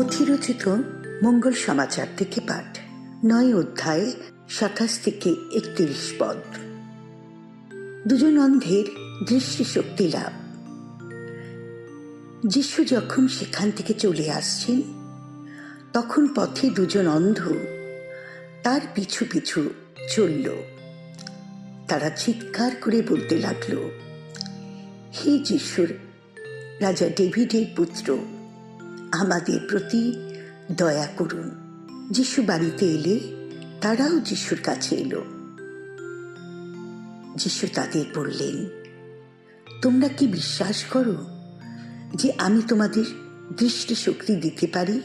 পুঁথিরচিত মঙ্গল সমাচার থেকে পাঠ। নয় অধ্যায় সাতাশ থেকে একত্রিশ পদ। দুজন অন্ধের দৃষ্টিশক্তি লাভ। যিশু যখন সেখান থেকে চলে আসছেন, তখন পথে দুজন অন্ধ তার পিছু পিছু চলল। তারা চিৎকার করে বলতে লাগল, হে যিশুর রাজা ডেভিডের পুত্র আমাদের প্রতি দয়া করুন। যিশু বাড়িতে এলে তারাও যিশুর কাছে এলো। যিশু তাদের বললেন, তোমরা কি বিশ্বাস করো যে আমি তোমাদের দৃষ্টিশক্তি দিতে পারি?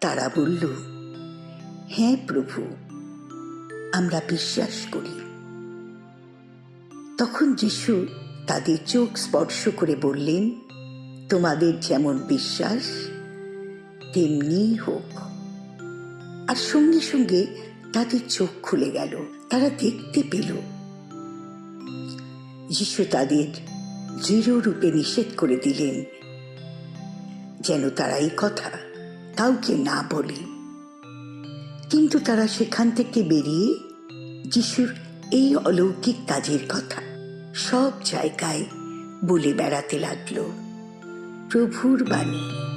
তারা বলল হ্যাঁ প্রভু, আমরা বিশ্বাস করি। তখন যিশু তাদের চোখ স্পর্শ করে বললেন, তোমাদের যেমন বিশ্বাস তেমনি হোক। আর সঙ্গে সঙ্গে তাদের চোখ খুলে গেল, তারা দেখতে পেল। যিশু তাদের দৃঢ় রূপে নিষেধ করে দিলেন, যেন তারা এই কথা কাউকে না বলে। কিন্তু তারা সেখান থেকে বেরিয়ে যিশুর এই অলৌকিক কাজের কথা সব জায়গায় বলে বেড়াতে লাগল। প্রভুর বাণী।